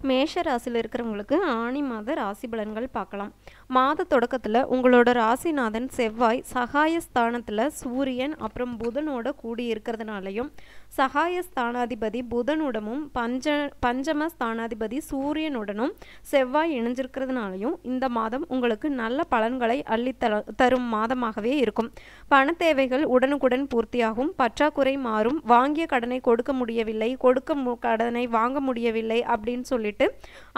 மேஷ ராசியில் இருக்கிறவங்களுக்கு ஆணி மாத ராசி பலன்கள் பார்க்கலாம். மாத தொடக்கத்தில் உங்களோட ராசிநாதன் செவ்வாய் சகாய ஸ்தானத்தில் சூரியன் அப்புறம் புதனோட கூடி இருக்கிறதுனாலையும் சகாய ஸ்தானாதிபதி புதனுடனும் பஞ்ச பஞ்சம ஸ்தானாதிபதி சூரியனுடனும் செவ்வாய் இணைஞ்சிருக்கிறதுனாலையும் இந்த மாதம் உங்களுக்கு நல்ல பலன்களை அள்ளித்தர தரும் மாதமாகவே இருக்கும். பண தேவைகள் உடனுக்குடன் பூர்த்தியாகும். பற்றாக்குறை மாறும். வாங்கிய கடனை கொடுக்க முடியவில்லை. கொடுக்க மு கடனை வாங்க முடியவில்லை அப்படின்னு சொல்லிட்டு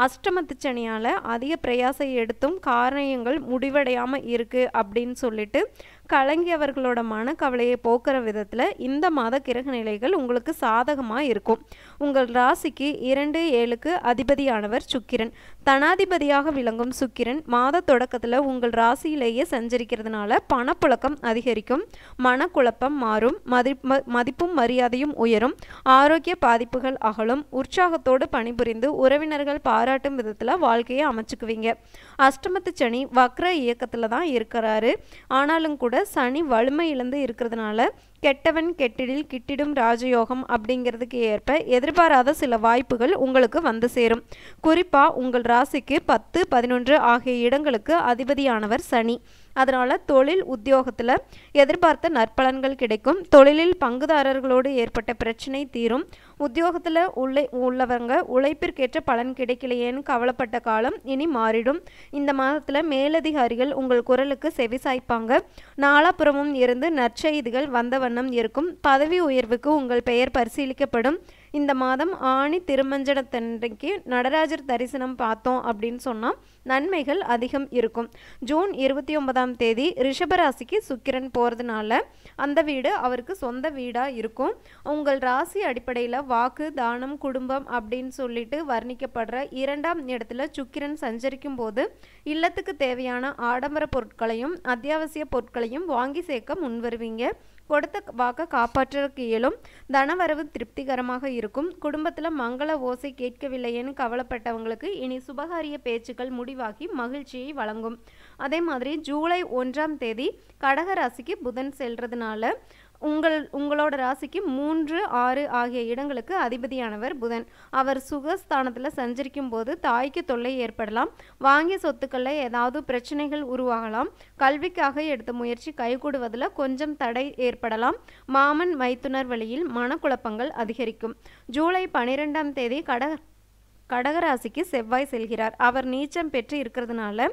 அஷ்டமத்து சனியால் அதிக பிரயாசை எடுத்தும் காரணியங்கள் முடிவடையாமல் இருக்குது அப்படின்னு சொல்லிட்டு கலங்கியவர்களோட மனக்கவலையை போக்குற விதத்தில் இந்த மாத கிரக நிலைகள் உங்களுக்கு சாதகமாக இருக்கும். உங்கள் ராசிக்கு இரண்டு ஏழுக்கு அதிபதியானவர் சுக்கிரன். தனாதிபதியாக விளங்கும் சுக்கிரன் மாத தொடக்கத்தில் உங்கள் ராசியிலேயே சஞ்சரிக்கிறதுனால பணப்புழக்கம் அதிகரிக்கும் மனக்குழப்பம் மாறும் மதி மதிப்பும் மரியாதையும் உயரும் ஆரோக்கிய பாதிப்புகள் அகலும் உற்சாகத்தோடு பணிபுரிந்து உறவினர்கள் பாராட்டும் விதத்தில் வாழ்க்கையை அமைச்சுக்குவீங்க. அஷ்டமத்து சனி வக்ர இயக்கத்தில் தான் இருக்கிறாரு. ஆனாலும் கூட சனி வலிமை இழந்து இருக்கிறதுனால கெட்டவன் கெட்டிடில் கிட்டிடும் ராஜயோகம் அப்படிங்கிறதுக்கு ஏற்ப எதிர்பாராத சில வாய்ப்புகள் உங்களுக்கு வந்து சேரும். குறிப்பாக உங்கள் ராசிக்கு பத்து பதினொன்று ஆகிய இடங்களுக்கு அதிபதியானவர் சனி. அதனால் தொழில் உத்தியோகத்தில் எதிர்பார்த்த நற்பலன்கள் கிடைக்கும். தொழிலில் பங்குதாரர்களோடு ஏற்பட்ட பிரச்சனை தீரும். உத்தியோகத்தில் உள்ளே உள்ளவங்க உழைப்பிற்கேற்ற பலன் கிடைக்கலையேன்னு கவலைப்பட்ட காலம் இனி மாறிடும். இந்த மாதத்தில் மேலதிகாரிகள் உங்கள் குரலுக்கு செவிசாய்ப்பாங்க நாலாபுறமும் இருந்து நற்செய்திகள் வந்த வண்ணம் இருக்கும். பதவி உயர்வுக்கு உங்கள் பெயர் பரிசீலிக்கப்படும். இந்த மாதம் ஆணி திருமஞ்சனத்தன்றைக்கு நடராஜர் தரிசனம் பார்த்தோம் அப்படின்னு சொன்னால் நன்மைகள் அதிகம் இருக்கும். ஜூன் இருபத்தி ஒன்பதாம் தேதி ரிஷபராசிக்கு சுக்கிரன் போகிறதுனால அந்த வீடு அவருக்கு சொந்த வீடாக இருக்கும். உங்கள் ராசி அடிப்படையில் வாக்கு தானம் குடும்பம் அப்படின்னு சொல்லிட்டு வர்ணிக்கப்படுற இரண்டாம் இடத்துல சுக்கிரன் சஞ்சரிக்கும் போது இல்லத்துக்கு தேவையான ஆடம்பர பொருட்களையும் அத்தியாவசிய பொருட்களையும் வாங்கி சேர்க்க முன்வருவீங்க கொடுத்த வாக்க காப்பாற்றுறதுக்கு இயலும். தனவரவு திருப்திகரமாக இருக்கும். குடும்பத்தில் மங்கள ஓசை கேட்கவில்லையேன்னு கவலைப்பட்டவங்களுக்கு இனி சுபகாரிய பேச்சுக்கள் முடிவாகி மகிழ்ச்சியை வழங்கும். அதே மாதிரி ஜூலை ஒன்றாம் தேதி கடக ராசிக்கு புதன் செல்றதுனால உங்கள் உங்களோட ராசிக்கு மூன்று ஆறு ஆகிய இடங்களுக்கு அதிபதியானவர் புதன். அவர் சுகஸ்தானத்தில் சஞ்சரிக்கும் போது தாய்க்கு தொல்லை ஏற்படலாம். வாங்கிய சொத்துக்களில் ஏதாவது பிரச்சனைகள் உருவாகலாம். கல்விக்காக எடுத்த முயற்சி கைகூடுவதில் கொஞ்சம் தடை ஏற்படலாம். மாமன் மைத்துனர் வழியில் மனக்குழப்பங்கள் அதிகரிக்கும். ஜூலை பனிரெண்டாம் தேதி கடக கடகராசிக்கு செவ்வாய் செல்கிறார். அவர் நீச்சம் பெற்று இருக்கிறதுனால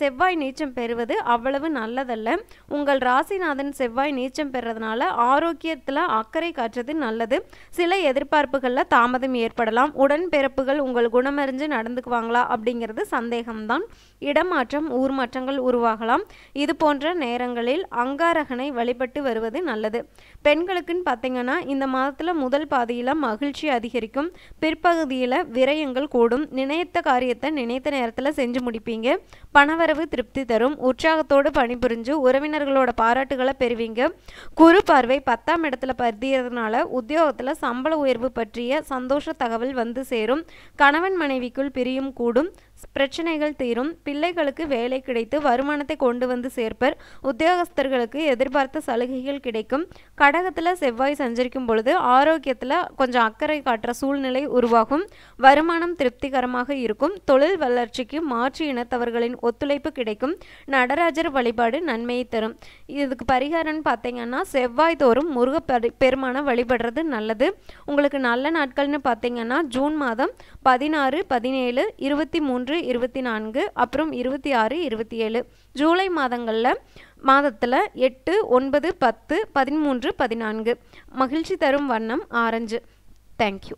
செவ்வாய் நீச்சம் பெறுவது அவ்வளவு நல்லதல்ல. உங்கள் ராசிநாதன் செவ்வாய் நீச்சம் பெறுறதுனால ஆரோக்கியத்தில் அக்கறை காட்டுறது நல்லது. சில எதிர்பார்ப்புகளில் தாமதம் ஏற்படலாம். உடன்பிறப்புகள் உங்கள் குணமறிஞ்சு நடந்துக்குவாங்களா அப்படிங்கிறது சந்தேகம்தான். இடமாற்றம் ஊர் மாற்றங்கள் உருவாகலாம். இது போன்ற நேரங்களில் அங்காரகனை வழிபட்டு வருவது நல்லது. பெண்களுக்குன்னு பார்த்தீங்கன்னா இந்த மாதத்தில் முதல் பாதியில் மகிழ்ச்சி அதிகரிக்கும். பிற்பகுதியில் விரய காரியங்கள் கூடும். நினைத்த காரியத்தை நினைத்த நேரத்தில் செஞ்சு முடிப்பீங்க. பணவரவு திருப்தி தரும். உற்சாகத்தோடு பணிபுரிஞ்சு உறவினர்களோட பாராட்டுகளை பெறுவீங்க. குறு பார்வை பத்தாம் இடத்துல பதியறதுனால உத்தியோகத்தில் சம்பள உயர்வு பற்றிய சந்தோஷ தகவல் வந்து சேரும். கணவன் மனைவிக்குள் பிரியும் கூடும். பிரச்சனைகள் தீரும். பிள்ளைகளுக்கு வேலை கிடைத்து வருமானத்தை கொண்டு வந்து சேர்ப்பர். உத்தியோகஸ்தர்களுக்கு எதிர்பார்த்த சலுகைகள் கிடைக்கும். கடகத்தில் செவ்வாய் சஞ்சரிக்கும் பொழுது ஆரோக்கியத்தில் கொஞ்சம் அக்கறை காட்டுற சூழ்நிலை உருவாகும். வருமானம் திருப்திகரமாக இருக்கும். தொழில் வளர்ச்சிக்கு மாற்று இனத்தவர்களின் ஒத்துழைப்பு கிடைக்கும். நடராஜர் வழிபாடு நன்மையை தரும். இதுக்கு பரிகாரம்னு பார்த்தீங்கன்னா செவ்வாய் தோறும் முருக பெருமான வழிபடுறது நல்லது. உங்களுக்கு நல்ல நாட்கள்னு பார்த்தீங்கன்னா ஜூன் மாதம் பதினாறு பதினேழு இருபத்தி மூணு மூன்று இருபத்தி நான்கு அப்புறம் இருபத்தி ஆறு இருபத்தி ஏழு. ஜூலை மாதங்களில் மாதத்தில் எட்டு ஒன்பது பத்து பதிமூன்று பதினான்கு. மகிழ்ச்சி தரும் வண்ணம் ஆரஞ்சு. தேங்க்யூ